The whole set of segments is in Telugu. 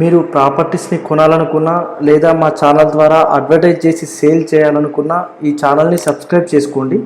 మీరు ప్రాపర్టీస్ని కొనాలనుకున్నా లేదా మా ఛానల్ ద్వారా అడ్వర్టైజ్ చేసి సేల్ చేయాలనుకున్నా ఈ ఛానల్ని సబ్స్క్రైబ్ చేసుకోండి.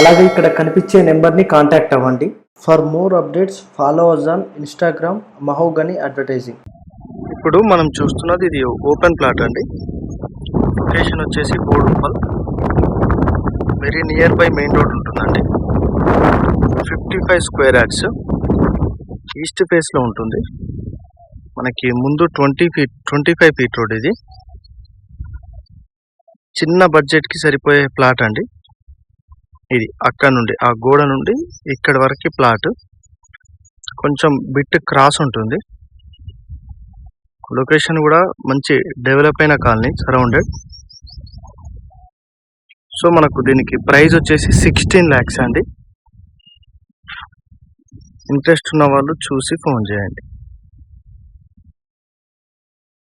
అలాగే ఇక్కడ కనిపించే నెంబర్ని కాంటాక్ట్ అవ్వండి. For more updates follow us on Instagram Mahogany advertising ఇప్పుడు మనం చూస్తున్నది ఇది ఓపెన్ ప్లాట్ అండి. లొకేషన్ వచ్చేసి Boduppal very near by main road ఉంటుందండి. Fifty five square yards east ఫేస్లో ఉంటుంది. మనకి ముందు twenty feet twenty five feet road ఇది. చిన్న బడ్జెట్కి సరిపోయే ప్లాట్ అండి. ఇది అక్కడ నుండి ఆ గోడ నుండి ఇక్కడ వరకు ప్లాట్. కొంచెం బిట్ క్రాస్ ఉంటుంది. లొకేషన్ కూడా మంచి డెవలప్ అయిన కాలనీ సరౌండెడ్. సో మనకు దీనికి ప్రైస్ వచ్చేసి సిక్స్టీన్ ల్యాక్స్ అండి. ఇంట్రెస్ట్ ఉన్న వాళ్ళు చూసి ఫోన్ చేయండి.